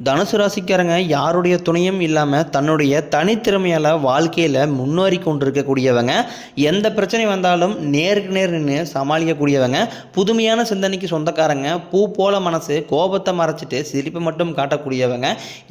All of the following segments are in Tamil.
தனுசு ராசிக்காரங்க யாருடைய துணையும் இல்லாமல் தன்னுடைய தனித்திறமையால் வாழ்க்கையில் முன்னேறி கொண்டிருக்கக்கூடியவங்க. எந்த பிரச்சனை வந்தாலும் நேருக்கு நேர் நின்று சமாளிக்கக்கூடியவங்க. புதுமையான சிந்தனைக்கு சொந்தக்காரங்க. பூ போல மனசு கோபத்தை மறைச்சிட்டு சிரிப்பை மட்டும் காட்டக்கூடியவங்க.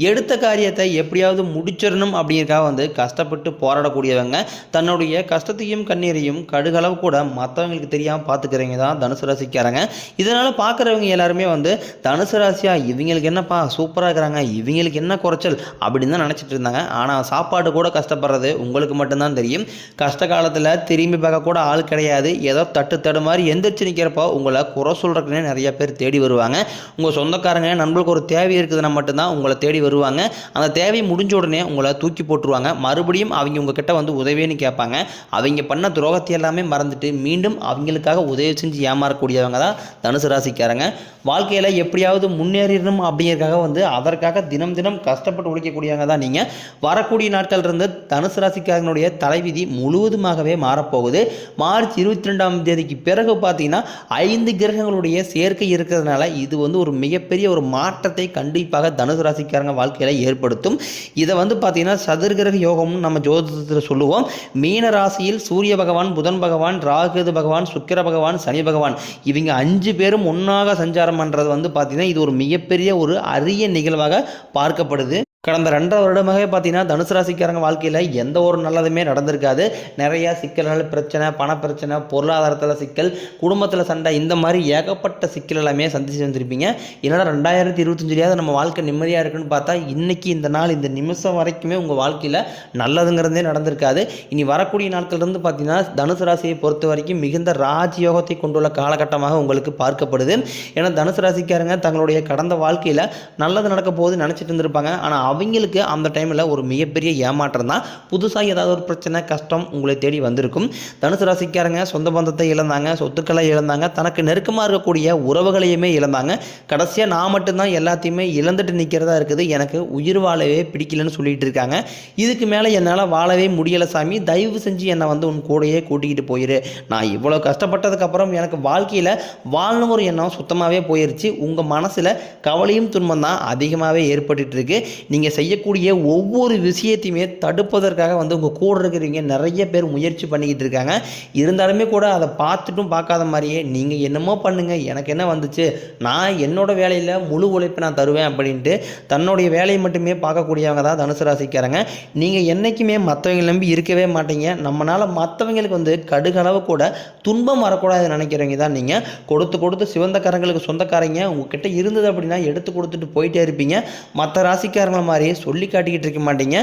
எடுத்த காரியத்தை எப்படியாவது முடிச்சிடணும் அப்படிங்கிறக்காக வந்து கஷ்டப்பட்டு போராடக்கூடியவங்க. தன்னுடைய கஷ்டத்தையும் கண்ணீரையும் கடுகளவு கூட மற்றவங்களுக்கு தெரியாமல் பார்த்துக்கிறவங்க தான் தனுசு ராசிக்காரங்க. இதனால் பார்க்குறவங்க எல்லாருமே வந்து தனுசு ராசியா இவங்களுக்கு என்னப்பா சூப்பராக இருக்கிறாங்க. இவங்களுக்கு என்ன குறைச்சல்? அப்படின்னு தான் நினச்சிட்டு இருந்தாங்க. ஆனால் சாப்பாடு கூட கஷ்டப்படுறது உங்களுக்கு மட்டும்தான் தெரியும். கஷ்ட காலத்தில் திரும்பி பார்க்க கூட ஆள் கிடையாது. ஏதோ தட்டு தடு மாதிரி எந்திரிச்சு நிற்கிறப்போ உங்களை குறை சொல்கிறதுக்குனே நிறைய பேர் தேடி வருவாங்க. உங்கள் சொந்தக்காரங்க நண்பர்களுக்கு ஒரு தேவை இருக்குதுன்னா மட்டும்தான் உங்களை தேடி வருவாங்க. அந்த தேவை முடிஞ்ச உடனே உங்களை தூக்கி போட்டுருவாங்க. மறுபடியும் அவங்க உங்ககிட்ட வந்து உதவின்னு கேட்பாங்க. அவங்க பண்ண துரோகத்தை எல்லாமே மறந்துட்டு மீண்டும் அவங்களுக்காக உதவி செஞ்சு ஏமாறக்கூடியவங்க தான் தனுசு ராசிக்காரங்க. வாழ்க்கையில் எப்படியாவது முன்னேறிடணும் அப்படிங்கிறதுக்காக வந்து அதற்காக தினம் தினம் கஷ்டப்பட்டு உழைக்கக்கூடியவங்க தான் நீங்கள் வரக்கூடிய நாட்கள் இருந்து தனுசு ராசிக்காரனுடைய தலைவிதி முழுவதுமாகவே மாறப்போகுது. மார்ச் இருபத்தி ரெண்டாம் தேதிக்கு பிறகு பார்த்தீங்கன்னா ஐந்து கிரகங்களுடைய சேர்க்கை இருக்கிறதுனால இது வந்து ஒரு மிகப்பெரிய ஒரு மாற்றத்தை கண்டிப்பாக தனுசு ராசிக்காரங்க வாழ்க்கையில் ஏற்படுத்தும். இதை வந்து பார்த்தீங்கன்னா சதுர்கிரக யோகம்னு நம்ம ஜோதிடத்தில் சொல்லுவோம். மீன ராசியில் சூரிய பகவான் புதன் பகவான் ராகுது பகவான் சுக்கிர பகவான் சனி பகவான். இவங்க அஞ்சு பேரும் ஒன்றாக சஞ்சாரம் பண்ணுறது வந்து பார்த்தீங்கன்னா இது ஒரு மிகப்பெரிய ஒரு அரிய நிகழ்வாக பார்க்கப்படுது. கடந்த ரெண்டரை வருடமாகவே பார்த்தீங்கன்னா தனுசு ராசிக்காரங்க வாழ்க்கையில் எந்த ஒரு நல்லதுமே நடந்திருக்காது. நிறையா சிக்கல்கள் பிரச்சனை பணப்பிரச்சனை பொருளாதாரத்தில் சிக்கல் குடும்பத்தில் சண்டை இந்த மாதிரி ஏகப்பட்ட சிக்கல் எல்லாமே சந்திச்சு வந்திருப்பீங்க. என்னடா ரெண்டாயிரத்தி இருபத்தஞ்சிலேயாவது நம்ம வாழ்க்கை நிம்மதியாக இருக்குன்னு பார்த்தா இன்னைக்கு இந்த நாள் இந்த நிமிஷம் வரைக்குமே உங்கள் வாழ்க்கையில் நல்லதுங்கிறதே நடந்திருக்காது. இனி வரக்கூடிய நாட்கள்லேருந்து பார்த்தீங்கன்னா தனுசு ராசியை பொறுத்த வரைக்கும் மிகுந்த ராஜயோகத்தை கொண்டுள்ள காலகட்டமாக உங்களுக்கு பார்க்கப்படுது. ஏன்னா தனுசு ராசிக்காரங்க தங்களுடைய கடந்த வாழ்க்கையில் நல்லது நடக்க போகுது நினச்சிட்டு இருந்திருப்பாங்க. ஆனால் அவங்களுக்கு அந்த டைமில் ஒரு மிகப்பெரிய ஏமாற்றம் தான். புதுசாக ஏதாவது ஒரு பிரச்சனை கஷ்டம் உங்களை தேடி வந்திருக்கும். தனுசு ராசிக்காரங்க சொந்த பந்தத்தை இழந்தாங்க சொத்துக்களை இழந்தாங்க தனக்கு நெருக்கமாக இருக்கக்கூடிய உறவுகளையுமே இழந்தாங்க. கடைசியாக நான் மட்டும்தான் எல்லாத்தையுமே இழந்துட்டு நிற்கிறதா இருக்குது. எனக்கு உயிர் வாழவே பிடிக்கலன்னு சொல்லிட்டு இருக்காங்க. இதுக்கு மேலே என்னால் வாழவே முடியலை சாமி. தயவு செஞ்சு என்னை வந்து உன் கூடயே கூட்டிகிட்டு போயிரு. நான் இவ்வளோ கஷ்டப்பட்டதுக்கப்புறம் எனக்கு வாழ்க்கையில் வாழணும் ஒரு எண்ணம் சுத்தமாகவே போயிருச்சு. உங்கள் மனசில் கவலையும் துன்பம் தான் அதிகமாகவே ஏற்பட்டுருக்கு நீங்கள் நீங்கள் செய்யக்கூடிய ஒவ்வொரு விஷயத்தையுமே தடுப்பதற்காக வந்து உங்கள் கூட இருக்கிறவங்க நிறைய பேர் முயற்சி பண்ணிக்கிட்டு இருக்காங்க. இருந்தாலுமே கூட அதை பார்த்துட்டும் பார்க்காத மாதிரியே நீங்கள் என்னமோ பண்ணுங்கள் எனக்கு என்ன வந்துச்சு நான் என்னோட வேலையில் முழு உழைப்பு நான் தருவேன் அப்படின்ட்டு தன்னுடைய வேலையை மட்டுமே பார்க்கக்கூடியவங்க தான் தனுசு ராசிக்காரங்க. நீங்கள் என்றைக்குமே மற்றவங்க நம்பி இருக்கவே மாட்டீங்க. நம்மளால் மற்றவங்களுக்கு வந்து கடுகளவு கூட துன்பம் வரக்கூடாதுன்னு நினைக்கிறவங்க தான் நீங்கள் கொடுத்து கொடுத்து சிவந்தக்காரங்களுக்கு சொந்தக்காரங்க உங்ககிட்ட இருந்தது அப்படின்னா எடுத்து கொடுத்துட்டு போயிட்டே இருப்பீங்க. மற்ற ராசிக்காரங்களை மாதிரி சொல்லி காட்டிக்கிட்டு இருக்க மாட்டீங்க.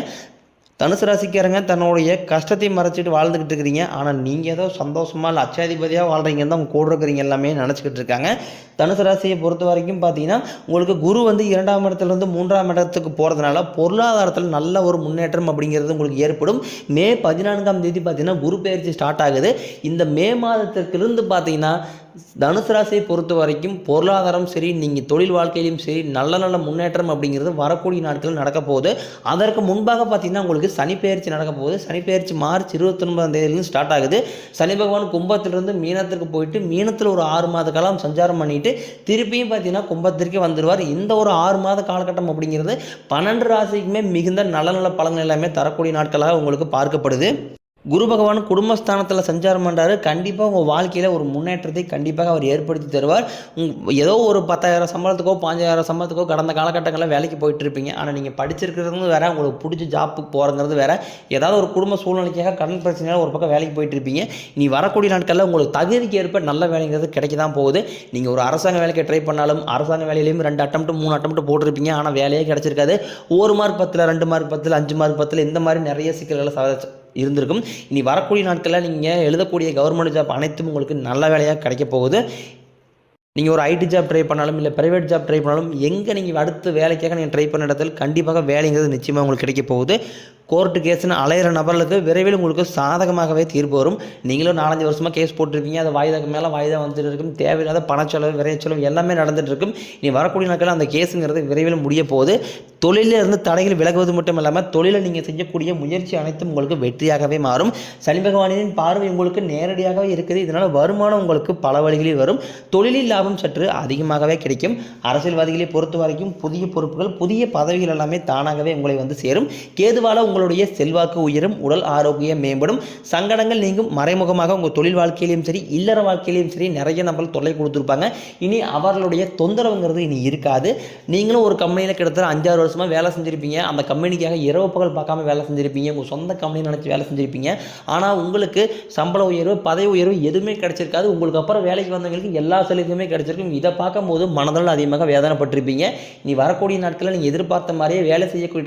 தனுசு ராசிக்காரங்க தன்னுடைய கஷ்டத்தை மறைச்சிட்டு வாழ்ந்துக்கிட்டு இருக்கிறீங்க. ஆனால் நீங்கள் ஏதோ சந்தோஷமாக இல்லை அச்சாதிபதியாக வாழ்கிறீங்கன்னு தான் உங்கள் கூட இருக்கிறீங்க எல்லாமே நினச்சிக்கிட்டு இருக்காங்க. தனுசு ராசியை பொறுத்த வரைக்கும் பார்த்தீங்கன்னா உங்களுக்கு குரு வந்து இரண்டாம் இடத்துலேருந்து மூன்றாம் இடத்துக்கு போகிறதுனால பொருளாதாரத்தில் நல்ல ஒரு முன்னேற்றம் அப்படிங்கிறது உங்களுக்கு ஏற்படும். மே பதினான்காம் தேதி பார்த்தீங்கன்னா குரு பயிற்சி ஸ்டார்ட் ஆகுது. இந்த மே மாதத்திற்கிருந்து பார்த்தீங்கன்னா தனுசு ராசியை பொறுத்த வரைக்கும் பொருளாதாரம் சரி நீங்கள் தொழில் வாழ்க்கையிலும் சரி நல்ல நல்ல முன்னேற்றம் அப்படிங்கிறது வரக்கூடிய நாட்கள் நடக்க போகுது. அதற்கு முன்பாக பார்த்தீங்கன்னா உங்களுக்கு சனிப்பெயர்ச்சி நடக்க போகுது. சனி பெயர்ச்சி மார்ச் இருபத்தொன்பதாம் தேதியிலிருந்து ஸ்டார்ட் ஆகுது. சனி பகவான் கும்பத்திலிருந்து மீனத்திற்கு போயிட்டு மீனத்தில் ஒரு ஆறு மாத காலம் சஞ்சாரம் பண்ணிட்டு திருப்பியும் பார்த்தீங்கன்னா கும்பத்திற்கே வந்துடுவார் இந்த ஒரு ஆறு மாத காலகட்டம் அப்படிங்கிறது பன்னெண்டு ராசிக்குமே மிகுந்த நல்ல நல்ல பலன்கள் எல்லாமே தரக்கூடிய நாட்களாக உங்களுக்கு பார்க்கப்படுது. குரு பகவான் குடும்பஸ்தானத்தில் சஞ்சாரம் பண்ணுறாரு கண்டிப்பாக உங்கள் வாழ்க்கையில் ஒரு முன்னேற்றத்தை கண்டிப்பாக அவர் ஏற்படுத்தி தருவார். ஏதோ ஒரு பத்தாயிரம் சம்பளத்துக்கோ பாஞ்சாயிரம் சம்பளத்துக்கோ கடந்த காலகட்டங்களில் வேலைக்கு போயிட்டு இருப்பீங்க ஆனால் நீங்கள் படிச்சிருக்கிறது வேற உங்களுக்கு பிடிச்ச ஜாப்புக்கு போகிறங்கிறது வேறு. ஏதாவது ஒரு குடும்ப சூழ்நிலைக்காக கடன் பிரச்சனையால் ஒரு பக்கம் வேலைக்கு போயிட்டு இருப்பீங்க நீ வரக்கூடிய நாட்களில் உங்களுக்கு தகுதிக்கு ஏற்ப நல்ல வேலைங்கிறது கிடைக்க தான் போகுது. நீங்கள் ஒரு அரசாங்க வேலைக்கு ட்ரை பண்ணாலும் அரசாங்க வேலையிலையும் ரெண்டு அட்டம் மூணு அட்டம் போட்டிருப்பீங்க. ஆனால் வேலையே கிடைச்சிருக்காது. ஒரு மார்க் பத்தில் ரெண்டு மார்க் பத்தில் அஞ்சு மார்க் பத்தில் இந்த மாதிரி நிறைய சிக்கல்களை ச இருந்திருக்கும். இனி வரக்கூடிய நாட்களில் நீங்கள் எழுதக்கூடிய கவர்மெண்ட் ஜாப் அனைத்தும் உங்களுக்கு நல்ல வேலையாக கிடைக்க போகுது. நீங்கள் ஒரு ஐடி ஜாப் ட்ரை பண்ணாலும் இல்லை ப்ரைவேட் ஜாப் ட்ரை பண்ணாலும் எங்கே நீங்கள் அடுத்த வேலைக்காக நீங்கள் ட்ரை பண்ண இடத்துல கண்டிப்பாக வேலைங்கிறது நிச்சயமாக உங்களுக்கு கிடைக்க போகுது. கோர்ட்டு கேஸ்னு அலையிற நபர்களுக்கு விரைவில் உங்களுக்கு சாதகமாகவே தீர்ப்பு வரும். நீங்களும் நாலஞ்சு வருஷமாக கேஸ் போட்டிருப்பீங்க. அது வாய்தாக்கு மேலே வாய்தா வந்துட்டு இருக்கும். தேவையில்லாத பணச்செலவு விரைச்செலவு எல்லாமே நடந்துகிட்டு இருக்கும். இனி வரக்கூடிய நாட்களில் அந்த கேஸுங்கிறது விரைவில் முடிய போகுது. தொழிலில் இருந்து தடைகள் விலகுவது மட்டும் இல்லாமல் தொழிலை நீங்கள் செய்யக்கூடிய முயற்சி அனைத்தும் உங்களுக்கு வெற்றியாகவே மாறும். சனி பகவானின் பார்வை உங்களுக்கு நேரடியாகவே இருக்குது. இதனால் வருமானம் உங்களுக்கு பல வழிகளில் வரும். தொழிலில் லாபம் சற்று அதிகமாகவே கிடைக்கும். அரசியல்வாதிகளை பொறுத்த வரைக்கும் புதிய பொறுப்புகள் புதிய பதவிகள் எல்லாமே தானாகவே உங்களை வந்து சேரும். கேதுவால உங்களுடைய செல்வாக்கு உயரும் உடல் ஆரோக்கியம் மேம்படும். சங்கடங்கள் நீங்கும். மறைமுகமாக உங்கள் தொழில் வாழ்க்கையிலையும் சரி இல்லற வாழ்க்கையிலையும் சரி நிறைய நம்மளுக்கு தொல்லை கொடுத்துருப்பாங்க. இனி அவர்களுடைய தொந்தரவுங்கிறது இனி இருக்காது. நீங்களும் ஒரு கம்பெனியில் கிட்டத்தட்ட அஞ்சாறு வருஷமாக வேலை செஞ்சுருப்பீங்க. அந்த கம்பெனிக்காக இரவு பகல் பார்க்காம வேலை செஞ்சுருப்பீங்க. உங்கள் சொந்த கம்பெனி நினச்சி வேலை செஞ்சுருப்பீங்க. ஆனால் உங்களுக்கு சம்பள உயர்வு பதவி உயர்வு எதுவுமே கிடைச்சிருக்காது. உங்களுக்கு அப்புறம் வேலைக்கு வந்தவங்களுக்கு எல்லா சலுகையுமே கிடைச்சிருக்கும். இதை பார்க்கும்போது மனதில் அதிகமாக வேதனைப்பட்டிருப்பீங்க. நீ வரக்கூடிய நாட்களில் நீங்கள் எதிர்பார்த்த மாதிரியே வேலை செய்யக்கூடிய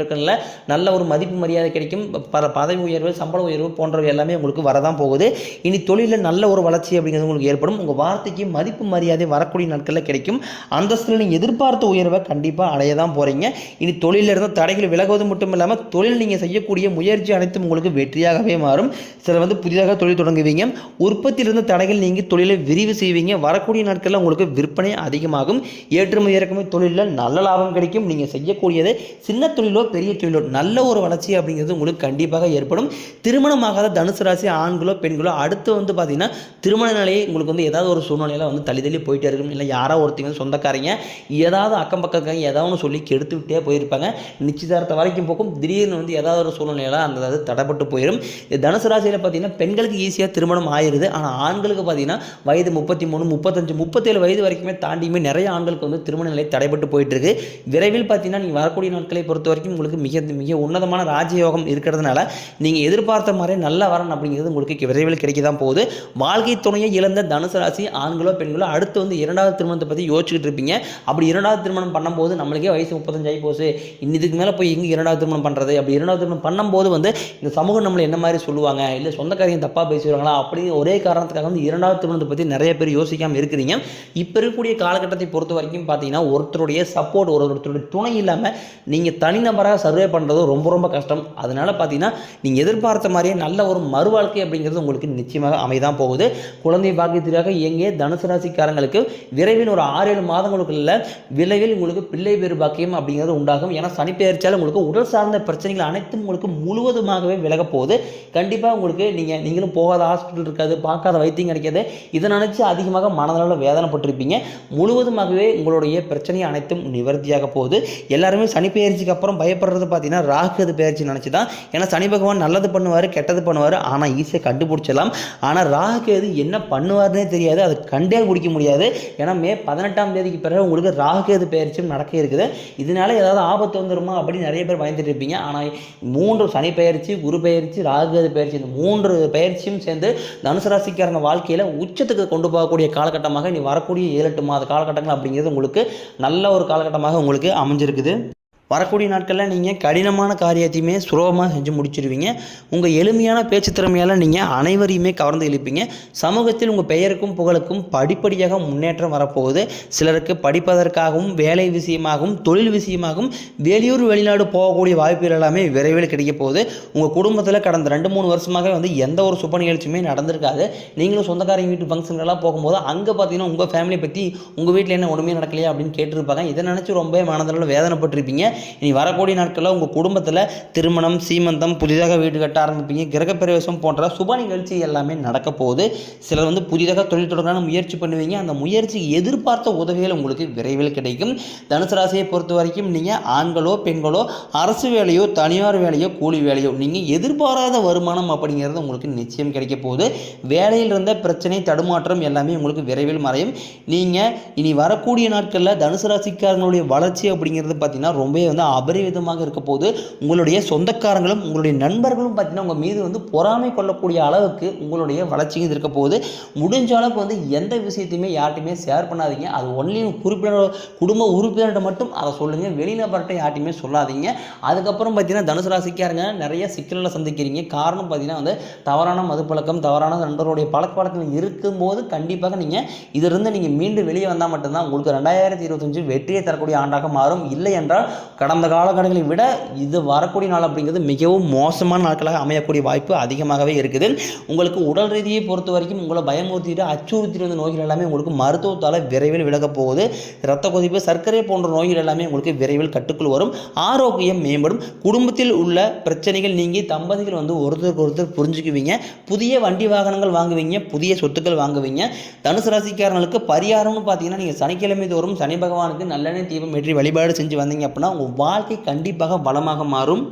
நல்ல ஒரு மதிப்பு மரியாதை கிடைக்கும். ப பதவி உயர்வு சம்பள உயர்வு போன்றவை எல்லாமே உங்களுக்கு வரதான் போகுது. இனி தொழிலில் நல்ல ஒரு வளர்ச்சி அப்படிங்கிறது உங்களுக்கு ஏற்படும். உங்கள் வார்த்தைக்கு மதிப்பு மரியாதை வரக்கூடிய நாட்களில் கிடைக்கும். அந்தஸ்தில் நீங்கள் எதிர்பார்த்த உயர்வை கண்டிப்பாக அடைய தான் போகிறீங்க இனி தொழிலில் தொழிலிருந்து தடைகள் விலகுவது மட்டும் இல்லாமல் தொழில் நீங்கள் செய்யக்கூடிய முயற்சி அனைத்தும் உங்களுக்கு வெற்றியாகவே மாறும். சிலர் வந்து புதிதாக தொழில் தொடங்குவீங்க. உற்பத்தியிலிருந்து தடைகள் நீங்கள் தொழிலை விரிவு செய்வீங்க. வரக்கூடிய நாட்களில் உங்களுக்கு விற்பனை அதிகமாகும். ஏற்றுமதி இறக்குமதி தொழிலில் நல்ல லாபம் கிடைக்கும். நீங்கள் செய்யக்கூடியது சின்ன தொழிலோ பெரிய தொழிலோ நல்ல ஒரு வளர்ச்சி அப்படிங்கிறது உங்களுக்கு கண்டிப்பாக ஏற்படும். திருமணமாகாத தனுசு ராசி ஆண்களோ பெண்களோ அடுத்து வந்து பார்த்தீங்கன்னா திருமண நிலையை உங்களுக்கு வந்து ஏதாவது ஒரு சூழ்நிலையில் வந்து தள்ளி தள்ளி போயிட்டே இருக்கும். இல்லை யாரோ ஒருத்தங்க சொந்தக்காரங்க ஏதாவது அக்கம் பக்கம் ஏதாவது ஒன்று சொல்லி கெடுத்து விட்டே போயிருப்பாங்க. நிச்சயதார்த்த வரைக்கும் போக்கும். திடீர்னு வந்து ஏதாவது ஒரு சூழ்நிலையில் அந்த தடைப்பட்டு போயிடும் தனுசு ராசியில் பார்த்தீங்கன்னா பெண்களுக்கு ஈஸியாக திருமணம் ஆயிருது. ஆனால் ஆண்களுக்கு பார்த்தீங்கன்னா வயது முப்பத்தி மூணு முப்பத்தஞ்சு முப்பத்தேழு வயது வரைக்குமே தாண்டியுமே நிறைய ஆண்களுக்கு வந்து திருமண நிலை தடைப்பட்டு போயிட்டு இருக்கு விரைவில் பார்த்தீங்கன்னா நீங்கள் வரக்கூடிய நாட்களை பொறுத்த வரைக்கும் உங்களுக்கு மிக மிக உன்னதமான ராஜயோகம் இருக்கிறதுனால நீங்கள் எதிர்பார்த்த மாதிரி நல்ல வரன் அப்படிங்கிறது உங்களுக்கு விரைவில் கிடைக்க தான் போகுது. வாழ்க்கை துணையை இழந்த தனுசு ராசி ஆண்களோ பெண்களோ அடுத்து வந்து இரண்டாவது திருமணத்தை பற்றி யோசிச்சுக்கிட்டு இருப்பீங்க. அப்படி இரண்டாவது திருமணம் பண்ணும்போது நம்மளுக்கே வயசு முப்பத்தஞ்சு ஆகி போச்சு. இன்னதுக்கு மேலே போய் எங்கே இரண்டாவது திருமணம் பண்ணுறது அப்படி இரண்டாவது திருமணம் பண்ணும்போது வந்து இந்த சமூகம் நம்மளை என்ன மாதிரி சொல்லுவாங்க? இல்லை சொந்தக்காரங்க தப்பாக பேசுவாங்களா அப்படின்னு ஒரே காரணத்துக்காக வந்து இரண்டாவது திருமணத்தை பற்றி நிறைய பேர் யோசிக்காமல் இருக்கிறீங்க. இப்போ இருக்கக்கூடிய காலகட்டத்தை பொறுத்த வரைக்கும் பார்த்தீங்கன்னா ஒருத்தருடைய சப்போர்ட் ஒரு ஒருத்தருடைய துணை இல்லாமல் நீங்கள் தனிநபராக சர்வே பண்ணுறது ரொம்ப ரொம்ப கஷ்டம். அதனால பார்த்தீங்கன்னா நீங்கள் எதிர்பார்த்த மாதிரியே நல்ல ஒரு மறுவாழ்க்கை அப்படிங்கிறது உங்களுக்கு நிச்சயமாக அமைதான் போகுது. குழந்தை பாக்கியத்திற்காக இயங்கிய தனுசு ராசிக்காரங்களுக்கு விரைவில் ஒரு ஆறு ஏழு மாதங்களுக்குள்ள விரைவில் உங்களுக்கு பிள்ளை பேர் பாக்கியம் அப்படிங்கிறது உண்டாகும். ஏன்னா சனி பெயர்ச்சியால் உங்களுக்கு உடல் சார்ந்த பிரச்சனைகள் அனைத்தும் உங்களுக்கு முழுவதுமாகவே விலக போகுது. கண்டிப்பாக உங்களுக்கு நீங்கள் நீங்களும் போகாத ஹாஸ்பிட்டல் இருக்காது பார்க்காத வைத்தியம் கிடைக்காது. இதை நினச்சி அதிகமாக மனதளவில் வேதனைப்பட்டிருப்பீங்க. முழுவதுமாகவே உங்களுடைய பிரச்சனை அனைத்தும் நிவர்த்தியாக போகுது. எல்லாருமே சனிப்பெயர்ச்சிக்கு அப்புறம் பயப்படுறது பார்த்தீங்கன்னா ராகுது பெயர்ச்சி நினச்சி தான் ஏன்னா சனி பகவான் நல்லது பண்ணுவார் கெட்டது பண்ணுவார். ஆனால் ஈஸியாக கண்டுபிடிச்சிடலாம். ஆனால் ராகுகேது என்ன பண்ணுவார்னே தெரியாது. அது கண்டே பிடிக்க முடியாது. ஏன்னா மே பதினெட்டாம் தேதிக்கு பிறகு உங்களுக்கு ராகுகேது பெயர்ச்சியும் நடக்க இருக்குது. இதனால ஏதாவது ஆபத்து வந்துருமா அப்படின்னு நிறைய பேர் பயந்துட்டு இருப்பீங்க. ஆனால் மூன்று சனி பயிற்சி குரு பெயர்ச்சி ராகுகேது பயிற்சி இந்த மூன்று பயிற்சியும் சேர்ந்து தனுசு ராசிக்காரங்க வாழ்க்கையில் உச்சத்துக்கு கொண்டு போகக்கூடிய காலகட்டமாக இனி வரக்கூடிய ஏழு எட்டு மாத காலகட்டங்கள் அப்படிங்கிறது உங்களுக்கு நல்ல ஒரு காலகட்டமாக உங்களுக்கு அமைஞ்சிருக்குது. வரக்கூடிய நாட்களில் நீங்கள் கடினமான காரியத்தையுமே சுலபமாக செஞ்சு முடிச்சிருவீங்க. உங்கள் எளிமையான பேச்சு திறமையால் நீங்கள் அனைவரையுமே கவர்ந்து இழுப்பீங்க. சமூகத்தில் உங்கள் பெயருக்கும் புகழுக்கும் படிப்படியாக முன்னேற்றம் வரப்போகுது. சிலருக்கு படிப்பதற்காகவும் வேலை விஷயமாகவும் தொழில் விஷயமாகவும் வெளியூர் வெளிநாடு போகக்கூடிய வாய்ப்புகள் எல்லாமே விரைவில் கிடைக்க போகுது. உங்கள் குடும்பத்தில் கடந்த ரெண்டு மூணு வருஷமாக வந்து எந்த ஒரு சுப நிகழ்ச்சியுமே நடந்திருக்காது. நீங்களும் சொந்தக்காரங்க வீட்டு ஃபங்க்ஷன்லாம் போகும்போது அங்கே பார்த்தீங்கன்னா உங்கள் ஃபேமிலியை பற்றி உங்கள் வீட்டில் என்ன ஒன்றுமே நடக்கலையா அப்படின்னு கேட்டிருப்பாங்க. இதை நினச்சி ரொம்ப மனதளவில் வேதனைப்பட்டிருப்பீங்க. இனி வரக்கூடிய நாட்களில் உங்கள் குடும்பத்தில் திருமணம் சீமந்தம் புதிதாக வீடு கட்ட ஆரம்பிப்பீங்க. கிரகப்பிரவேசம் போன்ற சுப நிகழ்ச்சி எல்லாமே நடக்க போகுது. சிலர் வந்து புதிதாக தொழில் தொடர்பான முயற்சி பண்ணுவீங்க. அந்த முயற்சி எதிர்பார்த்த உதவிகள் உங்களுக்கு விரைவில் கிடைக்கும். தனுசு ராசியை பொறுத்த வரைக்கும் நீங்கள் ஆண்களோ பெண்களோ அரசு வேலையோ தனியார் வேலையோ கூலி வேலையோ நீங்கள் எதிர்பாராத வருமானம் அப்படிங்கிறது உங்களுக்கு நிச்சயம் கிடைக்க போகுது. வேலையில் இருந்த பிரச்சனை தடுமாற்றம் எல்லாமே உங்களுக்கு விரைவில் மறையும். நீங்கள் இனி வரக்கூடிய நாட்களில் தனுசு ராசிக்காரங்களுடைய வளர்ச்சி அப்படிங்கிறது பார்த்தீங்கன்னா ரொம்பவே வந்து அபரிவிதமாக இருக்க போது உங்களுடைய சொந்தக்காரங்களும் உங்களுடைய நண்பர்களும் பார்த்தீங்கன்னா உங்கள் மீது வந்து பொறாமை கொள்ளக்கூடிய அளவுக்கு உங்களுடைய வளர்ச்சியும் இருக்க போது முடிஞ்ச அளவுக்கு வந்து எந்த விஷயத்தையுமே யார்ட்டையுமே ஷேர் பண்ணாதீங்க. அது ஒன்லி குறிப்பிட்ட குடும்ப உறுப்பினர்கிட்ட மட்டும் அதை சொல்லுங்கள் வெளிநபர்கிட்ட யார்ட்டையுமே சொல்லாதீங்க. அதுக்கப்புறம் பார்த்தீங்கன்னா தனுசு ராசிக்காரங்க நிறைய சிக்கல்களை சந்திக்கிறீங்க. காரணம் பார்த்தீங்கன்னா வந்து தவறான மதுப்பழக்கம் தவறான நண்பர்களுடைய பழக்க வழக்கங்கள் இருக்கும்போது கண்டிப்பாக நீங்கள் இதிலிருந்து நீங்கள் மீண்டும் வெளியே வந்தால் மட்டும்தான் உங்களுக்கு ரெண்டாயிரத்தி இருபத்தஞ்சு வெற்றியை தரக்கூடிய ஆண்டாக மாறும். இல்லை என்றால் கடந்த காலகட்டங்களை விட இது வரக்கூடிய நாள் அப்படிங்கிறது மிகவும் மோசமான நாட்களாக அமையக்கூடிய வாய்ப்பு அதிகமாகவே இருக்குது. உங்களுக்கு உடல் ரீதியை பொறுத்த வரைக்கும் உங்களை பயமுறுத்திட்டு அச்சுறுத்திட்டு வந்த நோய்கள் எல்லாமே உங்களுக்கு மருத்துவத்தால் விரைவில் விலகப் போகுது. ரத்த கொதிப்பு சர்க்கரை போன்ற நோய்கள் எல்லாமே உங்களுக்கு விரைவில் கட்டுக்குள் வரும். ஆரோக்கியம் மேம்படும். குடும்பத்தில் உள்ள பிரச்சனைகள் நீங்கி தம்பதிகள் வந்து ஒருத்தருக்கு ஒருத்தர் புரிஞ்சுக்குவீங்க. புதிய வண்டி வாகனங்கள் வாங்குவீங்க. புதிய சொத்துக்கள் வாங்குவீங்க. தனுசு ராசிக்காரங்களுக்கு பரிகாரம்னு பார்த்தீங்கன்னா நீங்கள் சனிக்கிழமை தோறும் சனி பகவானுக்கு நல்லெண்ணெய் தீபம் ஏற்றி வழிபாடு செஞ்சு வந்தீங்க அப்படின்னா உங்கள் வாழ்க்கை கண்டிப்பாக பலமாக மாறும்.